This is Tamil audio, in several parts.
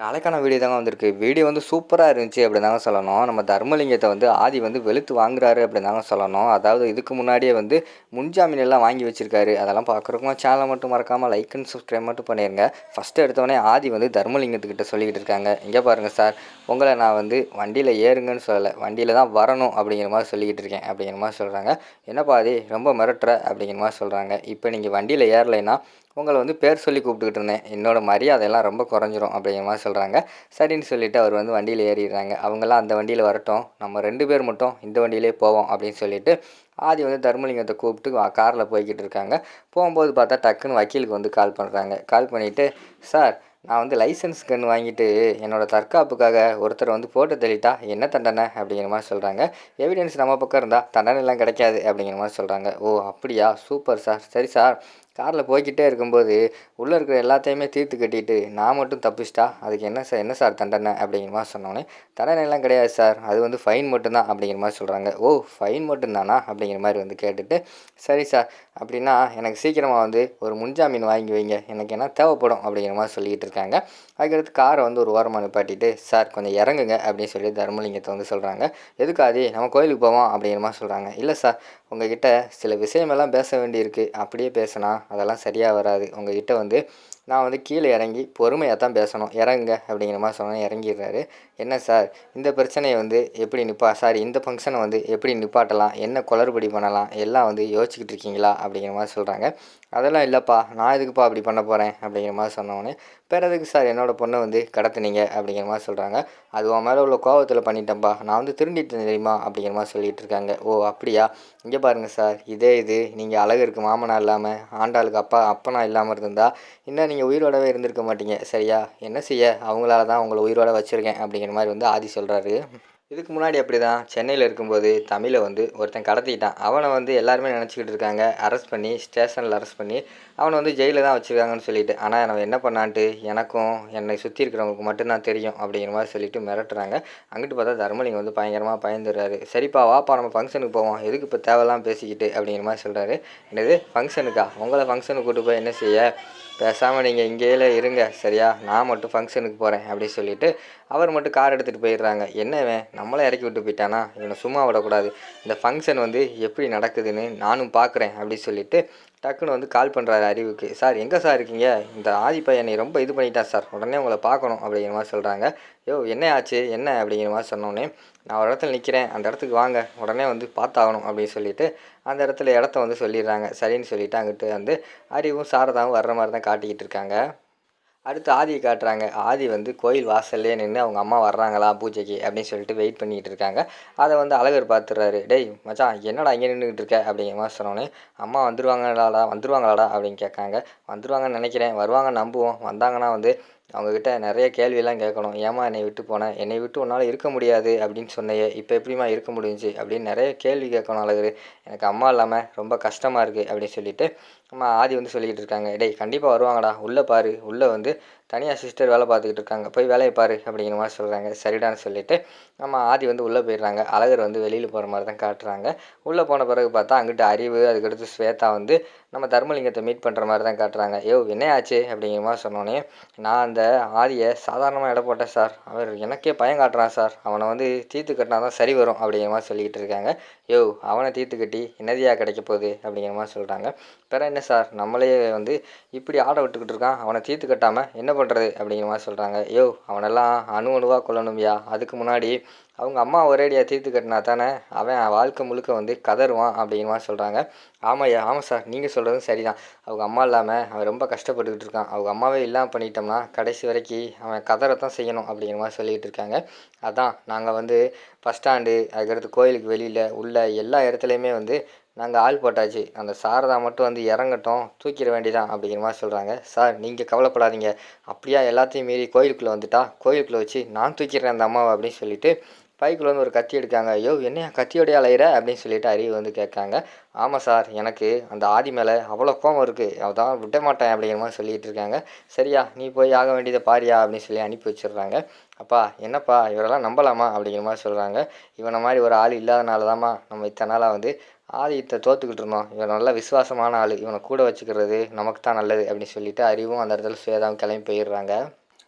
நாளைக்கான வீடியோ தாங்க வந்திருக்கு. வீடியோ வந்து சூப்பராக இருந்துச்சு அப்படி தாங்க சொல்லணும். நம்ம தர்மலிங்கத்தை வந்து ஆதி வந்து வெளுத்து வாங்குறாரு அப்படி தாங்க சொல்லணும். அதாவது இதுக்கு முன்னாடியே வந்து முன்ஜாமீன் எல்லாம் வாங்கி வச்சிருக்காரு. அதெல்லாம் பார்க்குறக்கும் சேனலை மட்டும் மறக்காமல் லைக் அண்ட் சப்ஸ்கிரைப் மட்டும் பண்ணிடுங்க ஃபஸ்ட்டு எடுத்தவொடனே ஆதி வந்து தர்மலிங்கத்துக்கிட்ட சொல்லிக்கிட்டு இருக்காங்க. இங்கே பாருங்கள் சார் உங்களை நான் வந்து வண்டியில் ஏறுங்கன்னு சொல்லலை. வண்டியில் தான் வரணும் அப்படிங்கிற மாதிரி சொல்லிக்கிட்டு இருக்கேன் அப்படிங்கிற மாதிரி சொல்கிறாங்க என்னப்பா ஆதி? ரொம்ப மிரட்டுற அப்படிங்கிற மாதிரி சொல்கிறாங்க இப்போ நீங்கள் வண்டியில் ஏறலைன்னா உங்களை வந்து பேர் சொல்லி கூப்பிட்டுக்கிட்டு இருந்தேன். என்னோட மரியாதையெல்லாம் ரொம்ப குறைஞ்சிரும் அப்படிங்கிற மாதிரி சொல்கிறாங்க சரின்னு சொல்லிட்டு அவர் வந்து வண்டியில் ஏறிடுறாங்க. அவங்கெல்லாம் அந்த வண்டியில் வரட்டும். நம்ம ரெண்டு பேர் மட்டும் இந்த வண்டியிலே போவோம் அப்படின்னு சொல்லிட்டு ஆதி வந்து தர்மலிங்கத்தை கூப்பிட்டு காரில் போய்கிட்டு இருக்காங்க. போகும்போது பார்த்தா டக்குன்னு வக்கீலுக்கு வந்து கால் பண்ணுறாங்க கால் பண்ணிவிட்டு சார் நான் வந்து லைசன்ஸ் கன் வாங்கிட்டு என்னோடய தற்காப்புக்காக ஒருத்தர் வந்து போட்டு தள்ளிட்டா என்ன தண்டனை? அப்படிங்கிற மாதிரி சொல்கிறாங்க எவிடன்ஸ் நம்ம பக்கம் இருந்தால் தண்டனைலாம் கிடைக்காது அப்படிங்கிற மாதிரி சொல்கிறாங்க ஓ அப்படியா? Super sir. சரி சார். காரில் போய்கிட்டே இருக்கும்போது உள்ளே இருக்கிற எல்லாத்தையுமே தீர்த்து கட்டிட்டு நான் மட்டும் தப்பிச்சிட்டா? அதுக்கு என்ன சார் என்ன சார் தண்டனை? அப்படிங்கிற மாதிரி சொன்னோன்னே தண்டனைலாம் கிடையாது சார் அது வந்து ஃபைன் மட்டும்தான் அப்படிங்கிற மாதிரி சொல்கிறாங்க ஓ ஃபைன் மட்டும்தானா? அப்படிங்கிற மாதிரி வந்து கேட்டுட்டு சரி சார் அப்படின்னா எனக்கு சீக்கிரமாக வந்து ஒரு முன்ஜாமீன் வாங்கி வைங்க. எனக்கு என்ன தேவைப்படும்? அப்படிங்கிற மாதிரி சொல்லிக்கிட்டு இருக்காங்க. அதுக்கடுத்து காரை வந்து ஒரு ஓரமாக நிப்பாட்டிட்டு சார் கொஞ்சம் இறங்குங்க அப்படின்னு சொல்லி தர்மலிங்கத்தை வந்து சொல்கிறாங்க எதுக்காதே நம்ம கோயிலுக்கு போவோம் அப்படிங்கிற மாதிரி சொல்கிறாங்க இல்லை சார் உங்ககிட்ட சில விஷயமெல்லாம் பேச வேண்டியிருக்கு. அப்படியே பேசினா அதெல்லாம் சரியாக வராது. உங்ககிட்ட வந்து நான் வந்து கீழே இறங்கி பொறுமையாக தான் பேசணும். இறங்குங்க அப்படிங்கிற மாதிரி சொன்னேன் இறங்கிடுறாரு. என்ன சார் இந்த பிரச்சனையை வந்து எப்படி நிப்பா சாரி இந்த ஃபங்க்ஷனை வந்து எப்படி நிப்பாட்டலாம்? என்ன குளறுபடி பண்ணலாம்? எல்லாம் வந்து யோசிச்சுக்கிட்டு இருக்கீங்களா? அப்படிங்கிற மாதிரி சொல்கிறாங்க அதெல்லாம் இல்லைப்பா நான் எதுக்குப்பா அப்படி பண்ண போகிறேன் அப்படிங்கிற மாதிரி சொன்னோடனே வேறு எதுக்கு சார் என்னோடய பொண்ணை வந்து கடத்துனீங்க? அப்படிங்கிற மாதிரி சொல்கிறாங்க அது உன் மேலே உள்ள கோவத்தில் பண்ணிட்டேன்ப்பா நான் வந்து திருண்டிட்டேன் தெரியுமா? அப்படிங்கிற மாதிரி சொல்லிகிட்டு இருக்காங்க. ஓ அப்படியா? இங்கே பாருங்கள் சார் இதே இது. நீங்கள் அழகு இருக்குது மாமனா இல்லாமல் ஆண்டாளுக்கு அப்பா அப்பனா இல்லாமல் இருந்தால் இன்னும் நீங்கள் உயிரோடவே இருந்திருக்க மாட்டீங்க. சரியா? என்ன செய்ய? அவங்களால தான் உங்களை உயிரோட வச்சுருக்கேன் அப்படிங்கிற மாதிரி வந்து ஆதி சொல்கிறாரு இதுக்கு முன்னாடி அப்படி தான் சென்னையில் இருக்கும்போது தமிழை வந்து ஒருத்தன் கடத்திக்கிட்டான் அவனை வந்து எல்லாருமே நினச்சிக்கிட்டு இருக்காங்க. அரெஸ்ட் பண்ணி ஸ்டேஷனில் அரெஸ்ட் பண்ணி அவனை வந்து ஜெயிலில் தான் வச்சுருக்காங்கன்னு சொல்லிட்டு. ஆனால் அவன் என்ன பண்ணான்ட்டு? எனக்கும் என்னை சுற்றி இருக்கிறவங்களுக்கு மட்டும்தான் தெரியும் அப்படிங்கிற மாதிரி சொல்லிட்டு மிரட்டுறாங்க. அங்கிட்டு பார்த்தா தர்மலிங்கம் வந்து பயங்கரமாக பயந்துடுறாரு. சரிப்பா வாப்பா நம்ம ஃபங்க்ஷனுக்கு போவோம். எதுக்கு இப்போ தேவையெல்லாம் பேசிக்கிட்டு? அப்படிங்கிற மாதிரி சொல்கிறாரு என்னது? ஃபங்க்ஷனுக்கா? உங்களை ஃபங்க்ஷனுக்கு கூட்டு போய் என்ன செய்ய? பேசாமல் நீங்கள் இங்கேயே இருங்க சரியா? நான் மட்டும் ஃபங்க்ஷனுக்கு போகிறேன் அப்படின்னு சொல்லிவிட்டு அவர் மட்டும் கார் எடுத்துகிட்டு போயிடுறாங்க. என்னவே நம்மளே இறக்கி விட்டு போயிட்டானா? இவனை சும்மா விடக்கூடாது. இந்த ஃபங்க்ஷன் வந்து எப்படி நடக்குதுன்னு நானும் பார்க்குறேன் அப்படின்னு சொல்லிட்டு டக்குன்னு வந்து கால் பண்ணுறாரு அறிவுக்கு. சார் எங்கே சார் இருக்கீங்க? இந்த ஆதி பையனை ரொம்ப இது பண்ணிட்டான் சார். உடனே உங்களை பார்க்கணும் அப்படிங்கிற மாதிரி சொல்கிறாங்க யோ என்ன ஆச்சு? என்ன? அப்படிங்கிற மாதிரி சொன்னோன்னே நான் ஒரு இடத்துல நிற்கிறேன் அந்த இடத்துக்கு வாங்க. உடனே வந்து பார்த்தாகணும் அப்படின்னு சொல்லிட்டு அந்த இடத்துல இடத்த வந்து சொல்லிடுறாங்க. சரின்னு சொல்லிவிட்டு அங்கிட்டு வந்து அறிவும் சாரதாவும் வர்ற மாதிரி தான் காட்டிக்கிட்டு இருக்காங்க. அடுத்து ஆதியை காட்டுறாங்க. ஆதி வந்து கோயில் வாசல்லே நின்று அவங்க அம்மா வர்றாங்களா பூஜைக்கு அப்படின்னு சொல்லிட்டு வெயிட் பண்ணிக்கிட்டு இருக்காங்க. அதை வந்து அழகர் பார்த்துடுறாரு டேய் மச்சான் என்னடா இங்கே நின்றுக்கிட்டு இருக்க? அப்படிங்கிற மாதிரி சொன்னோன்னே அம்மா வந்துடுவாங்களாடா வந்துடுவாங்களாடா அப்படின்னு கேட்காங்க. வந்துடுவாங்கன்னு நினைக்கிறேன். வருவாங்க நம்புவோம். வந்தாங்கன்னா வந்து அவங்கக்கிட்ட நிறைய கேள்வியெல்லாம் கேட்கணும். ஏமா என்னை விட்டு போனேன் என்னை விட்டு உன்னால் இருக்க முடியாது அப்படின்னு சொன்னையே இப்போ எப்படிமா இருக்க முடிஞ்சுச்சு? அப்படின்னு நிறைய கேள்வி கேட்கணும் அழகு எனக்கு அம்மா இல்லாமல் ரொம்ப கஷ்டமாக இருக்குது அப்படின்னு சொல்லிட்டு அம்மா ஆதி வந்து சொல்லிக்கிட்டு இருக்காங்க. டேய் கண்டிப்பாக வருவாங்கடா. உள்ளே பாரு. உள்ளே வந்து தனியாக சிஸ்டர் வேலை பார்த்துக்கிட்டு இருக்காங்க. போய் வேலையை பாரு அப்படிங்கிற மாதிரி சொல்கிறாங்க சரிடான்னு சொல்லிட்டு நம்ம ஆதி வந்து உள்ளே போயிடுறாங்க. அழகர் வந்து வெளியில் போகிற மாதிரி தான் காட்டுறாங்க. உள்ளே போன பிறகு பார்த்தா அங்கிட்ட அறிவு அதுக்கடுத்து ஸ்வேதா வந்து நம்ம தர்மலிங்கத்தை மீட் பண்ணுற மாதிரி தான் காட்டுறாங்க. ஏ என்ன ஆச்சு? அப்படிங்கிற மாதிரி சொன்னோன்னே நான் அந்த ஆதியை சாதாரணமாக இட போட்டேன் சார் அவர் எனக்கே பயம் காட்டுறான் சார் அவனை வந்து தீர்த்து கட்டினா தான் சரி வரும். அப்படிங்கிற மாதிரி சொல்லிக்கிட்டு இருக்காங்க. யோ அவனை தீர்த்து கட்டி என்னதியாக கிடைக்க போகுது? அப்படிங்கிற மாதிரி சொல்கிறாங்க பிற என்ன சார் நம்மளே வந்து இப்படி ஆட விட்டுக்கிட்டு இருக்கான். அவனை தீர்த்து கட்டாமல் என்ன பண்ணுறது அப்படிங்கிற மாதிரி சொல்கிறாங்க யோ அவனெல்லாம் அணு அணுவாக கொல்லணும்யா அதுக்கு முன்னாடி அவங்க அம்மா ஒரேடியாக தீர்த்து கட்டினா தானே அவன் வாழ்க்கை முழுக்க வந்து கதருவான் அப்படிங்கிற மாதிரி சொல்கிறாங்க ஆமாய்யா ஆமாம் சார். நீங்கள் சொல்கிறதும் சரிதான். அவங்க அம்மா இல்லாமல் அவன் ரொம்ப கஷ்டப்பட்டுக்கிட்டு இருக்கான். அவங்க அம்மாவே இல்லாமல் பண்ணிட்டோம்னா கடைசி வரைக்கும் அவன் கதறத்தான் செய்யணும் அப்படிங்கிற மாதிரி சொல்லிகிட்டு இருக்காங்க. அதான் நாங்கள் வந்து பஸ் ஸ்டாண்டு அதுக்கடுத்து கோயிலுக்கு வெளியில் உள்ள எல்லா இடத்துலையுமே வந்து நாங்கள் ஆள் போட்டாச்சு. அந்த சாரதா மட்டும் வந்து இறங்கட்டும் தூக்கிட வேண்டிதான் அப்படிங்கிற மாதிரி சொல்கிறாங்க சார் நீங்கள் கவலைப்படாதீங்க. அப்படியா எல்லாத்தையும் மீறி கோயிலுக்குள்ளே வந்துட்டா? கோயிலுக்குள்ளே வச்சு நான் தூக்கிடுறேன் அந்த அம்மாவை அப்படின்னு சொல்லிட்டு பைக்கில் வந்து ஒரு கத்தி எடுக்காங்க. ஐயோ என்ன கத்தியோடைய அலையிற? அப்படின்னு சொல்லிட்டு அறிவு வந்து கேட்காங்க. ஆமாம் சார் எனக்கு அந்த ஆதி மேலே அவ்வளோ கோபம் இருக்குது அதான் விட மாட்டேன் அப்படிங்கிற மாதிரி சொல்லிகிட்டு இருக்காங்க. சரியா நீ போய் ஆக வேண்டியதை பாரியா அப்படின்னு சொல்லி அனுப்பி வச்சிடுறாங்க. அப்பா என்னப்பா இவரெல்லாம் நம்பலாமா? அப்படிங்கிற மாதிரி சொல்கிறாங்க இவனை மாதிரி ஒரு ஆள் இல்லாதனால தாம்மா நம்ம இத்தனை நாளாக வந்து ஆதித்தை தோத்துக்கிட்டு இருந்தோம் இவன் நல்ல விசுவாசமான ஆள். இவனை கூட வச்சுக்கிறது நமக்கு தான் நல்லது அப்படின்னு சொல்லிட்டு அறிவும் அந்த இடத்துல சுவேதாவும் கிளம்பி போயிடுறாங்க.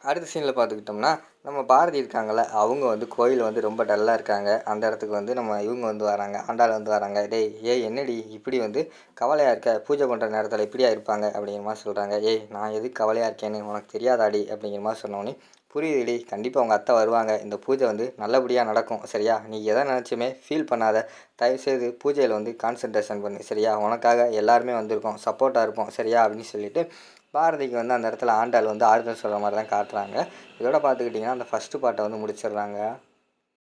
அடுத்த சீனில் பார்த்துக்கிட்டோம்னா நம்ம பாரதி இருக்காங்கள அவங்க வந்து கோயில் வந்து ரொம்ப டல்லாக இருக்காங்க. அந்த இடத்துக்கு வந்து நம்ம இவங்க வந்து வராங்க ஆண்டாள் வந்து வராங்க. டேய் ஏய் என்னடி இப்படி வந்து கவலையாக இருக்க? பூஜை பண்ணுற நேரத்தில் இப்படியா இருப்பாங்க அப்படிங்கிற மாதிரி சொல்கிறாங்க ஏய் நான் எது கவலையாக இருக்கேன்னு உனக்கு தெரியாதாடி அப்படிங்கிற மாதிரி சொன்னோன்னே புரியுதுடி கண்டிப்பாக உங்கள் அத்தை வருவாங்க. இந்த பூஜை வந்து நல்லபடியாக நடக்கும் சரியா? நீ எதை நினச்சுமே ஃபீல் பண்ணாத. தயவுசெய்து பூஜையில் வந்து கான்சன்ட்ரேஷன் பண்ணு சரியா? உனக்காக எல்லாருமே வந்திருக்கோம் சப்போர்ட்டாக இருப்போம் சரியா? அப்படின்னு சொல்லிட்டு பாரதிக்கு வந்து அந்த இடத்துல ஆண்டாள் வந்து ஆறுதல் சொல்கிற மாதிரி தான் காட்டுறாங்க. இதோட பார்த்துக்கிட்டிங்கன்னா அந்த ஃபஸ்ட்டு பாட்டை வந்து முடிச்சிடுறாங்க.